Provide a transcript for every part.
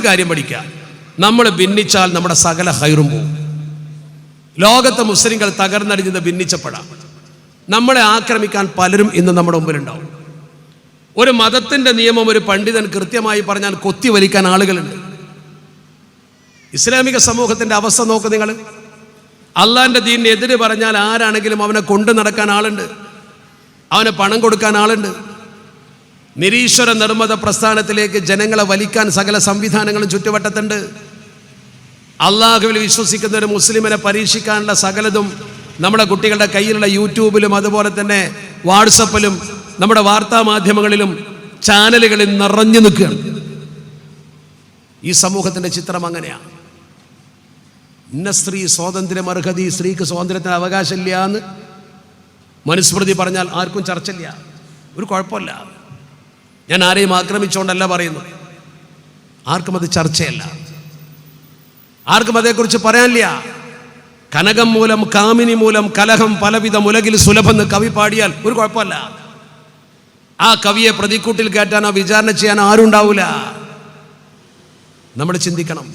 ഒരു കാര്യം പഠിക്കുക. നമ്മൾ ഭിന്നിച്ചാൽ നമ്മുടെ സകല ഹൈറും പോകും ലോകത്തെ മുസ്ലിങ്ങൾ തകർന്നടിഞ്ഞത് ഭിന്നിച്ചപ്പെടാം. നമ്മളെ ആക്രമിക്കാൻ പലരും ഇന്ന് നമ്മുടെ മുമ്പിലുണ്ടാവും. ഒരു മതത്തിന്റെ നിയമം ഒരു പണ്ഡിതൻ കൃത്യമായി പറഞ്ഞാൽ കൊത്തി വലിക്കാൻ ആളുകളുണ്ട്. ഇസ്ലാമിക സമൂഹത്തിന്റെ അവസ്ഥ നോക്ക് നിങ്ങൾ. അള്ളാന്റെ ദീനിനെതിരെ പറഞ്ഞാൽ ആരാണെങ്കിലും അവനെ കൊണ്ടു നടക്കാൻ ആളുണ്ട്. അവന് പണം കൊടുക്കാൻ ആളുണ്ട്. നിരീശ്വര നിർമ്മത പ്രസ്ഥാനത്തിലേക്ക് ജനങ്ങളെ വലിക്കാൻ സകല സംവിധാനങ്ങളും ചുറ്റുവട്ടത്തുണ്ട്. അള്ളാഹുവിൽ വിശ്വസിക്കുന്ന ഒരു മുസ്ലിമിനെ പരീക്ഷിക്കാനുള്ള സകലതും നമ്മുടെ കുട്ടികളുടെ കയ്യിലുള്ള യൂട്യൂബിലും അതുപോലെ തന്നെ വാട്സപ്പിലും നമ്മുടെ വാർത്താ മാധ്യമങ്ങളിലും ചാനലുകളിൽ നിറഞ്ഞു നിൽക്കുകയാണ്. ഈ സമൂഹത്തിന്റെ ചിത്രം അങ്ങനെയാണ്. ഇന്ന സ്ത്രീ സ്വാതന്ത്ര്യം അർഹതി സ്ത്രീക്ക് സ്വാതന്ത്ര്യത്തിന് അവകാശമില്ല എന്ന് മനുസ്മൃതി പറഞ്ഞാൽ ആർക്കും ചർച്ചയില്ല. ഒരു കുഴപ്പമില്ല. ഞാൻ ആരെയും ആക്രമിച്ചുകൊണ്ടല്ല പറയുന്നു ആർക്കും അത് ചർച്ചയല്ല. ആർക്കും അതേക്കുറിച്ച് പറയാനില്ല. കനകം മൂലം കാമിനി മൂലം കലഹം പലവിധ മുലകിൽ സുലഭെന്ന് കവി പാടിയാൽ ഒരു കുഴപ്പമല്ല. ആ കവിയെ പ്രതിക്കൂട്ടിൽ കയറ്റാനോ വിചാരണ ചെയ്യാനോ ആരും ഉണ്ടാവില്ല നമ്മൾ ചിന്തിക്കണം.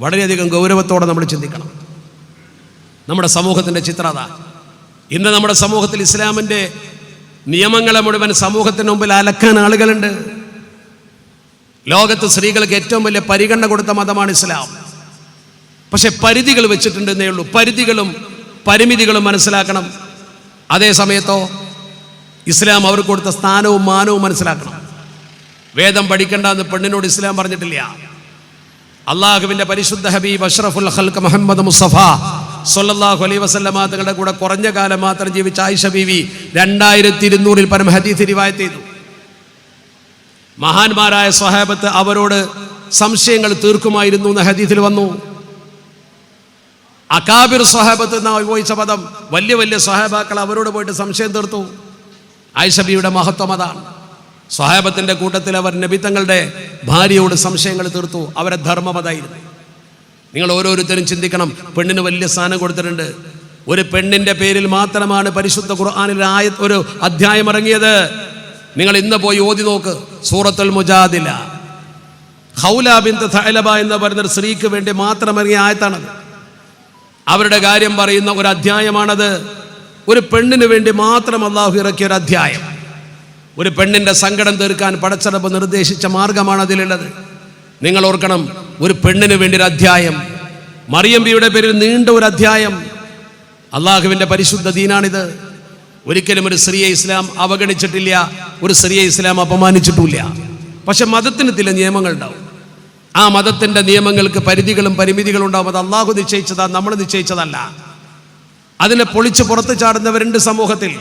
വളരെയധികം ഗൗരവത്തോടെ നമ്മൾ ചിന്തിക്കണം. നമ്മുടെ സമൂഹത്തിന്റെ ചിത്രത ഇന്ന് നമ്മുടെ സമൂഹത്തിൽ ഇസ്ലാമിന്റെ നിയമങ്ങളെ മുഴുവൻ സമൂഹത്തിന് മുമ്പിൽ അലക്കാൻ ആളുകളുണ്ട്. ലോകത്ത് സ്ത്രീകൾക്ക് ഏറ്റവും വലിയ പരിഗണന കൊടുത്ത മതമാണ് ഇസ്ലാം. പക്ഷെ പരിധികൾ വെച്ചിട്ടുണ്ടെന്നേ ഉള്ളൂ. പരിധികളും പരിമിതികളും മനസ്സിലാക്കണം. അതേ സമയത്തോ ഇസ്ലാം അവർക്ക് കൊടുത്ത സ്ഥാനവും മാനവും മനസ്സിലാക്കണം. വേദം പഠിക്കണ്ട എന്ന് പെണ്ണിനോട് ഇസ്ലാം പറഞ്ഞിട്ടില്ല. അള്ളാഹുവിന്റെ പരിശുദ്ധ ഹബീബ് അഷ്റഫുൽ ഹൽക്ക് മുഹമ്മദ് മുസ്തഫ സല്ലല്ലാഹു അലൈ വസല്ലമ തങ്ങളുടെ കൂടെ കുറഞ്ഞ കാലം മാത്രം ജീവിച്ച ആയിഷ ബീവി രണ്ടായിരത്തി ഇരുന്നൂറിൽ പരം ഹദീസ് റിവായത്ത് ചെയ്തു. മഹാന്മാരായ സ്വഹാബത്ത് അവരോട് സംശയങ്ങൾ തീർക്കുമായിരുന്നു എന്ന് ഹദീസിൽ വന്നു. അകാബിർ സ്വഹാബത്ത് എന്ന ഉപയോഗിച്ച പദം വലിയ വലിയ സ്വഹാബാക്കൾ അവരോട് പോയിട്ട് സംശയം തീർത്തു. ആയിഷബിയുടെ മഹത്വം അതാണ്. സ്വഹാബത്തിന്റെ കൂട്ടത്തിൽ അവർ നബി തങ്ങളുടെ ഭാര്യയോട് സംശയങ്ങൾ തീർത്തു. അവരെ ധർമ്മമതായിരുന്നു. നിങ്ങൾ ഓരോരുത്തരും ചിന്തിക്കണം. പെണ്ണിന് വലിയ സ്ഥാനം കൊടുത്തിട്ടുണ്ട്. ഒരു പെണ്ണിന്റെ പേരിൽ മാത്രമാണ് പരിശുദ്ധ ഖുർആാനിൽ ആയ ഒരു അധ്യായം ഇറങ്ങിയത്. നിങ്ങൾ ഇന്ന് പോയി ഓതി നോക്ക്. സൂറത്തുൽ മുജാദില. ഹൗല ബിന്ത് തൈലബ എന്ന് പറയുന്ന സ്ത്രീക്ക് വേണ്ടി മാത്രം ഇറങ്ങിയ ആയത്താണത്. അവരുടെ കാര്യം പറയുന്ന ഒരു അധ്യായമാണത്. ഒരു പെണ്ണിന് വേണ്ടി മാത്രം അള്ളാഹു ഇറക്കിയ ഒരു അധ്യായം. ഒരു പെണ്ണിന്റെ സങ്കടം തീർക്കാൻ പടച്ചടപ്പ് നിർദ്ദേശിച്ച മാർഗമാണ് അതിലുള്ളത്. നിങ്ങൾ ഓർക്കണം ഒരു പെണ്ണിന് വേണ്ടി ഒരു അധ്യായം. മറിയമ്പിയുടെ പേരിൽ നീണ്ട ഒരു അധ്യായം. അള്ളാഹുവിന്റെ പരിശുദ്ധ ദീനാണിത്. ഒരിക്കലും ഒരു സ്ത്രീയെ ഇസ്ലാം അവഗണിച്ചിട്ടില്ല ഒരു സ്ത്രീയെ ഇസ്ലാം അപമാനിച്ചിട്ടില്ല. പക്ഷെ മതത്തിന് ചില നിയമങ്ങൾ ഉണ്ടാവും ആ മതത്തിന്റെ നിയമങ്ങൾക്ക് പരിധികളും പരിമിതികളും ഉണ്ടാവും. അത് അള്ളാഹു നിശ്ചയിച്ചതാ നമ്മൾ നിശ്ചയിച്ചതല്ല. അതിനെ പൊളിച്ച് പുറത്ത് ചാടുന്നവരുണ്ട് സമൂഹത്തിൽ.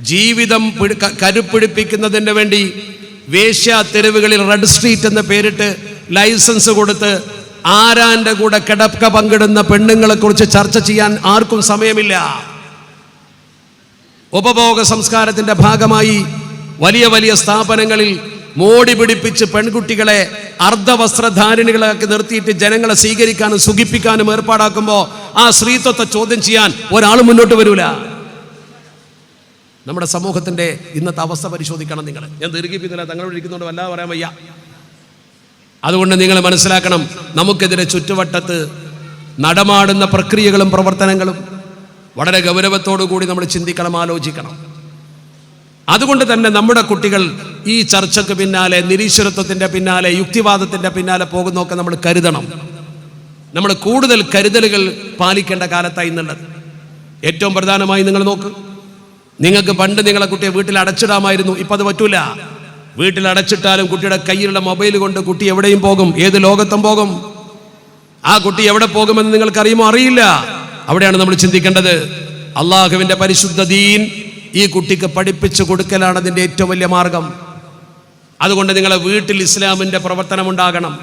ജീവിതം പിടി- കരുപ്പിടിപ്പിക്കുന്നതിന് വേണ്ടി വേശ്യ തെരുവുകളിൽ റെഡ് സ്ട്രീറ്റ് എന്ന പേരിട്ട് ലൈസൻസ് കൊടുത്ത് ആരാന്റെ കൂടെ കിടക്ക പങ്കിടുന്ന പെണ്ണുങ്ങളെ കുറിച്ച് ചർച്ച ചെയ്യാൻ ആർക്കും സമയമില്ല. ഉപഭോഗ സംസ്കാരത്തിന്റെ ഭാഗമായി വലിയ വലിയ സ്ഥാപനങ്ങളിൽ മോടി പിടിപ്പിച്ച് പെൺകുട്ടികളെ അർദ്ധവസ്ത്രധാരിണികളാക്കി നിർത്തിയിട്ട് ജനങ്ങളെ സ്വീകരിക്കാനും സുഖിപ്പിക്കാനും ഏർപ്പാടാക്കുമ്പോൾ ആ സ്ത്രീത്വത്തെ ചോദ്യം ചെയ്യാൻ ഒരാൾ മുന്നോട്ട് വരൂല. നമ്മുടെ സമൂഹത്തിന്റെ ഇന്നത്തെ അവസ്ഥ പരിശോധിക്കണം നിങ്ങൾ. ഞാൻ ദീർഘിപ്പിക്കുന്നില്ല തങ്ങളോട് ഇരിക്കുന്നതുകൊണ്ട് വല്ലാതെ പറയാൻ വയ്യ. അതുകൊണ്ട് നിങ്ങൾ മനസ്സിലാക്കണം നമുക്കെതിരെ ചുറ്റുവട്ടത്ത് നടമാടുന്ന പ്രക്രിയകളും പ്രവർത്തനങ്ങളും വളരെ ഗൗരവത്തോടു കൂടി നമ്മൾ ചിന്തിക്കണം ആലോചിക്കണം. അതുകൊണ്ട് തന്നെ നമ്മുടെ കുട്ടികൾ ഈ ചർച്ചയ്ക്ക് പിന്നാലെ നിരീശ്വരത്വത്തിന്റെ പിന്നാലെ യുക്തിവാദത്തിന്റെ പിന്നാലെ പോകുന്നൊക്കെ നമ്മൾ കരുതണം. നമ്മൾ കൂടുതൽ കരുതലുകൾ പാലിക്കേണ്ട കാലത്തായി എന്നുള്ളത്. ഏറ്റവും പ്രധാനമായി നിങ്ങൾ നോക്ക്. നിങ്ങൾക്ക് പണ്ട് നിങ്ങളെ കുട്ടിയെ വീട്ടിൽ അടച്ചിടാമായിരുന്നു ഇപ്പം അത് പറ്റൂല. വീട്ടിൽ അടച്ചിട്ടാലും കുട്ടിയുടെ കയ്യിലുള്ള മൊബൈൽ കൊണ്ട് കുട്ടി എവിടെയും പോകും. ഏത് ലോകത്തും പോകും. ആ കുട്ടി എവിടെ പോകുമെന്ന് നിങ്ങൾക്കറിയുമോ? അറിയില്ല. അവിടെയാണ് നമ്മൾ ചിന്തിക്കേണ്ടത്. അള്ളാഹുവിന്റെ പരിശുദ്ധ ദീൻ ഈ കുട്ടിക്ക് പഠിപ്പിച്ചു കൊടുക്കലാണ് അതിന്റെ ഏറ്റവും വലിയ മാർഗം. അതുകൊണ്ട് നിങ്ങളെ വീട്ടിൽ ഇസ്ലാമിന്റെ പ്രവർത്തനം ഉണ്ടാകണം.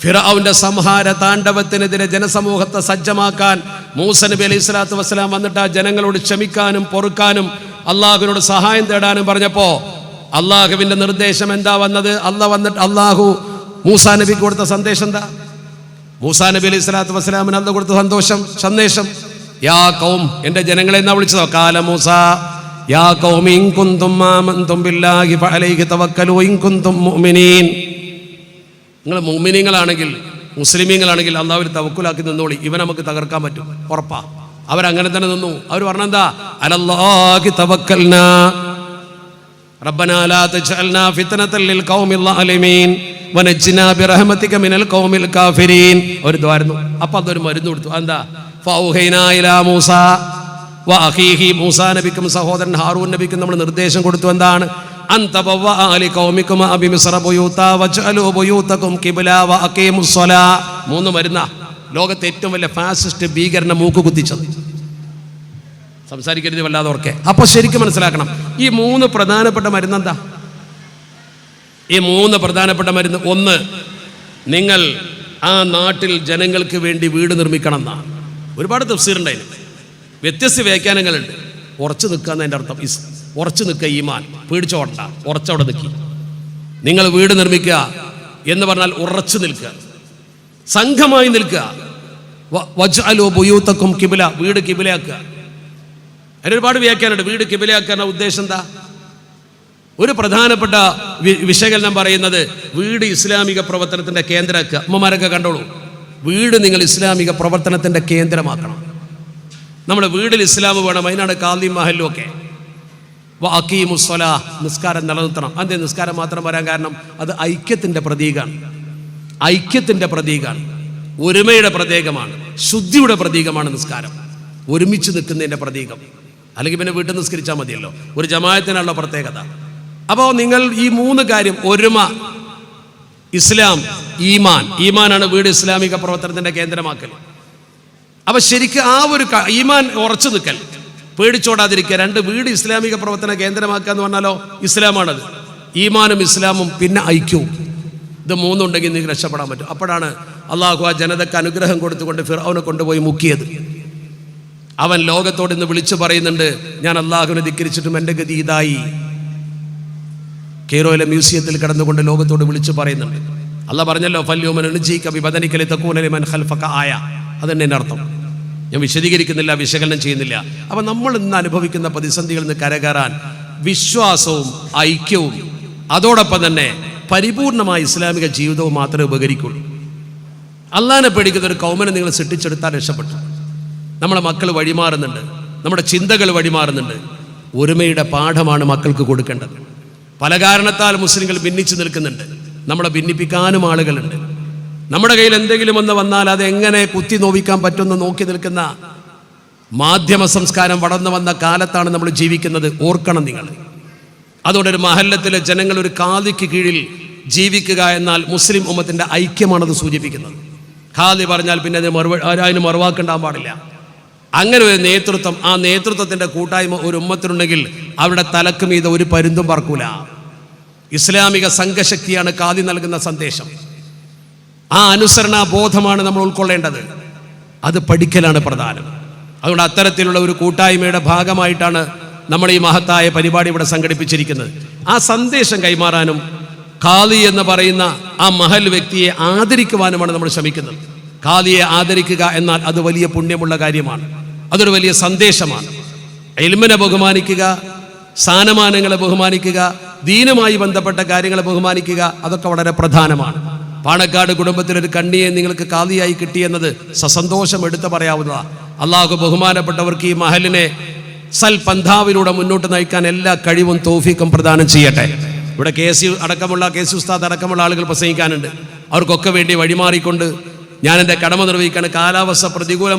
ഫിറാവിന്റെ സംഹാര താണ്ഡവത്തിനെതിരെ ജനസമൂഹത്തെ സജ്ജമാക്കാൻ മൂസ നബി അലൈഹി സ്വലാത്തു വസ്സലാം വന്നിട്ട് ആ ജനങ്ങളോട് ക്ഷമിക്കാനും പൊറുക്കാനും അള്ളാഹുവിനോട് സഹായം തേടാനും പറഞ്ഞപ്പോ അള്ളാഹുവിന്റെ നിർദ്ദേശം എന്താ വന്നത്? അല്ല വന്നിട്ട് അള്ളാഹു മൂസാ നബിക്ക് കൊടുത്ത സന്ദേശം എന്താ? മൂസാ നബി അലൈഹി സ്വലാത്തു വസ്സലാമിന് അന്ന് കൊടുത്ത സന്തോഷം സന്ദേശം. യാ കൗം എന്റെ ജനങ്ങളെ എന്നാ വിളിച്ചതോ? കാല മൂസ യാ കൗം ഇൻകുന്തും ആമന്തും ബില്ലാഹി ഫഅലൈഹി തവക്കലു ഇൻകുന്തും മുഅ്മിനീൻ. നിങ്ങൾ മുഅ്മിനീങ്ങളാണെങ്കിൽ മുസ്ലിമീങ്ങളാണെങ്കിൽ അള്ളാഹുവിൽ തവക്കുലാക്കി നിന്നോളി. ഇവനെ നമുക്ക് തകർക്കാൻ പറ്റും. ഉറപ്പാ. അവരങ്ങനെ തന്നെ നിന്നു. അവർ പറഞ്ഞെന്താ? അലല്ലാഹി തവക്കൽനാ. ربنا لا تجعلنا فتنة للقوم الظالمين ونجنا برحمتك من القوم الكافرين ഒരു ദ്വാരുന്നു അപ്പൊ അതൊരു മരുന്ന് കൊടുത്തു എന്താ ഫൗഹൈനാ ഇലാ മൂസ വഅഖീഹി മൂസ നബിക്കും സഹോദരൻ ഹാറൂൻ നബിക്കും നമ്മൾ നിർദ്ദേശം കൊടുത്തു എന്താണ് അന്ത ബവ്വഅ ലിഖൗമിക്കും അബി മിസ്ര ബുയൂത വജ്അലു ബുയൂതകും ഖിബ്ല വഅഖീമുസ് സ്വലാ മൂന്ന് മരുന്നാ ലോകത്തെ ഏറ്റവും വലിയ ഫാസിസ്റ്റ് ഭീകരനെ മൂക്ക് കുത്തിച്ചത് സംസാരിക്കരുത് വല്ലാതെ ഓർക്കെ അപ്പൊ ശരിക്കും മനസ്സിലാക്കണം. ഈ മൂന്ന് പ്രധാനപ്പെട്ട മരുന്നെന്താ? ഈ മൂന്ന് പ്രധാനപ്പെട്ട മരുന്ന് ഒന്ന് നിങ്ങൾ ആ നാട്ടിൽ ജനങ്ങൾക്ക് വേണ്ടി വീട് നിർമ്മിക്കണം എന്നാണ്. ഒരുപാട് തഫ്സീറുണ്ടായിരുന്നു വ്യത്യസ്ത വ്യാഖ്യാനങ്ങളുണ്ട്. ഉറച്ചു നിൽക്കുക എന്നതിന്റെ അർത്ഥം ഇസ് ഉറച്ചു നിൽക്കുക ഈമാൻ. പേടിച്ചോടണ്ട ഉറച്ചവിടെ നിൽക്കി. നിങ്ങൾ വീട് നിർമ്മിക്കുക എന്ന് പറഞ്ഞാൽ ഉറച്ചു നിൽക്കുക സംഘമായി നിൽക്കുക വജ് അലോ ബുയൂത്തക്കും കിബില. വീട് കിബിലയാക്കുക. അതിന് ഒരുപാട് വ്യാഖ്യാനമുണ്ട്. വീട് കിബിലയാക്കാനുള്ള ഉദ്ദേശം എന്താ? ഒരു പ്രധാനപ്പെട്ട വിശകലനം പറയുന്നത് വീട് ഇസ്ലാമിക പ്രവർത്തനത്തിന്റെ കേന്ദ്രമാക്കുക. അമ്മമാരൊക്കെ കണ്ടോളൂ. വീട് നിങ്ങൾ ഇസ്ലാമിക പ്രവർത്തനത്തിന്റെ കേന്ദ്രമാക്കണം. നമ്മുടെ വീടിൽ ഇസ്ലാം വേണം. അതിനാണ് കാലി മഹലും ഒക്കെ. നിസ്കാരം നിലനിർത്തണം. അതിന്റെ നിസ്കാരം മാത്രം വരാൻ കാരണം അത് ഐക്യത്തിന്റെ പ്രതീകമാണ് ഐക്യത്തിന്റെ പ്രതീകമാണ് ഒരുമയുടെ പ്രതീകമാണ്. ശുദ്ധിയുടെ പ്രതീകമാണ് നിസ്കാരം. ഒരുമിച്ച് നിൽക്കുന്നതിന്റെ പ്രതീകം. അല്ലെങ്കിൽ പിന്നെ വീട്ടിൽ നിസ്കരിച്ചാൽ മതിയല്ലോ. ഒരു ജമായത്തിനുള്ള പ്രത്യേകത. അപ്പോൾ നിങ്ങൾ ഈ മൂന്ന് കാര്യം ഒരുമ ഇസ്ലാം ഈമാൻ. ഈമാനാണ് വീട് ഇസ്ലാമിക പ്രവർത്തനത്തിന്റെ കേന്ദ്രമാക്കൽ അപ്പൊ ശരിക്കും ആ ഒരു ഈമാൻ ഉറച്ചു നിൽക്കൽ പേടിച്ചോടാതിരിക്കുക. രണ്ട് വീട് ഇസ്ലാമിക പ്രവർത്തന കേന്ദ്രമാക്കുക എന്ന് പറഞ്ഞാലോ ഇസ്ലാമാണത്. ഈമാനും ഇസ്ലാമും പിന്നെ ഐക്യവും. ഇത് മൂന്നുണ്ടെങ്കിൽ നിങ്ങൾക്ക് രക്ഷപ്പെടാൻ പറ്റും. അപ്പോഴാണ് അള്ളാഹു ആ ജനതയ്ക്ക് അനുഗ്രഹം കൊടുത്തുകൊണ്ട് ഫിറൌനെ കൊണ്ടുപോയി മുക്കിയത്. അവൻ ലോകത്തോട് ഇന്ന് വിളിച്ചു പറയുന്നുണ്ട് ഞാൻ അള്ളാഹുവിനെ ധിക്കരിച്ചിട്ടും എന്റെ ഗതി ഇതായി. കെയ്റോയിലെ മ്യൂസിയത്തിൽ കടന്നുകൊണ്ട് ലോകത്തോട് വിളിച്ചു പറയുന്നുണ്ട് അല്ല പറഞ്ഞല്ലോ ഫല്യോമൻ ബദനിക്കലി തക്കൂനലിമൻ ഖൽഫക ആയ. അതന്നെ എന്റെ അർത്ഥം. ഞാൻ വിശദീകരിക്കുന്നില്ല വിശകലനം ചെയ്യുന്നില്ല. അപ്പം നമ്മൾ ഇന്ന് അനുഭവിക്കുന്ന പ്രതിസന്ധികളിൽ നിന്ന് കരകയറാൻ വിശ്വാസവും ഐക്യവും അതോടൊപ്പം തന്നെ പരിപൂർണമായ ഇസ്ലാമിക ജീവിതവും മാത്രമേ ഉപകരിക്കുള്ളൂ. അള്ളാഹിനെ പേടിക്കുന്ന ഒരു കൗമനെ നിങ്ങൾ സൃഷ്ടിച്ചെടുത്താൽ രക്ഷപ്പെട്ടു. നമ്മുടെ മക്കൾ വഴിമാറുന്നുണ്ട്. നമ്മുടെ ചിന്തകൾ വഴിമാറുന്നുണ്ട്. ഒരുമയുടെ പാഠമാണ് മക്കൾക്ക് കൊടുക്കേണ്ടത്. പല കാരണത്താൽ മുസ്ലിങ്ങൾ ഭിന്നിച്ചു നിൽക്കുന്നുണ്ട്. നമ്മളെ ഭിന്നിപ്പിക്കാനും ആളുകളുണ്ട്. നമ്മുടെ കയ്യിൽ എന്തെങ്കിലും ഒന്ന് വന്നാൽ അത് എങ്ങനെ കുത്തി നോവിക്കാൻ പറ്റുമെന്ന് നോക്കി നിൽക്കുന്ന മാധ്യമ സംസ്കാരം വളർന്നു വന്ന കാലത്താണ് നമ്മൾ ജീവിക്കുന്നത്. ഓർക്കണം നിങ്ങൾ. അതുകൊണ്ട് ഒരു മഹല്ലത്തിലെ ജനങ്ങൾ ഒരു കാതിക്ക് കീഴിൽ ജീവിക്കുക എന്നാൽ മുസ്ലിം ഉമ്മത്തിന്റെ ഐക്യമാണത് സൂചിപ്പിക്കുന്നത്. ഖാദി പറഞ്ഞാൽ പിന്നെ അത് മറുപടി അതിന് മറുവാക്കുണ്ടാകാൻ പാടില്ല. അങ്ങനെ ഒരു നേതൃത്വം ആ നേതൃത്വത്തിന്റെ കൂട്ടായ്മ ഒരു ഉമ്മത്തിനുണ്ടെങ്കിൽ അവരുടെ തലക്ക് മീത ഒരു പരുന്തും പറക്കൂല. ഇസ്ലാമിക സംഘശക്തിയാണ് കാതി നൽകുന്ന സന്ദേശം. ആ അനുസരണ ബോധമാണ് നമ്മൾ ഉൾക്കൊള്ളേണ്ടത്. അത് പഠിക്കലാണ് പ്രധാനം. അതുകൊണ്ട് അത്തരത്തിലുള്ള ഒരു കൂട്ടായ്മയുടെ ഭാഗമായിട്ടാണ് നമ്മൾ ഈ മഹത്തായ പരിപാടി ഇവിടെ സംഘടിപ്പിച്ചിരിക്കുന്നത്. ആ സന്ദേശം കൈമാറാനും ഖാദി എന്ന് പറയുന്ന ആ മഹൽ വ്യക്തിയെ ആദരിക്കുവാനുമാണ് നമ്മൾ ശ്രമിക്കുന്നത്. ഖാദിയെ ആദരിക്കുക എന്നാൽ അത് വലിയ പുണ്യമുള്ള കാര്യമാണ്. അതൊരു വലിയ സന്ദേശമാണ്. എൽമിനെ ബഹുമാനിക്കുക സ്ഥാനമാനങ്ങളെ ബഹുമാനിക്കുക ദീനുമായി ബന്ധപ്പെട്ട കാര്യങ്ങളെ ബഹുമാനിക്കുക അതൊക്കെ വളരെ പ്രധാനമാണ്. പാണക്കാട് കുടുംബത്തിലൊരു കണ്ണിയെ നിങ്ങൾക്ക് കാതിയായി കിട്ടിയെന്നത് സസന്തോഷം എടുത്തു പറയാവുന്നതാണ് അള്ളാഹു ബഹുമാനപ്പെട്ടവർക്ക് ഈ മഹലിനെ സൽ പന്ഥാവിലൂടെ മുന്നോട്ട് നയിക്കാൻ എല്ലാ കഴിവും തോഫിക്കും പ്രദാനം ചെയ്യട്ടെ. ഇവിടെ കെ സി അടക്കമുള്ള കെ സി ഉസ്താദ് അടക്കമുള്ള ആളുകൾ പ്രസംഗിക്കാനുണ്ട്. അവർക്കൊക്കെ വേണ്ടി വഴിമാറിക്കൊണ്ട് ഞാൻ എന്റെ കടമ നിർവഹിക്കാൻ കാലാവസ്ഥ പ്രതികൂലമായി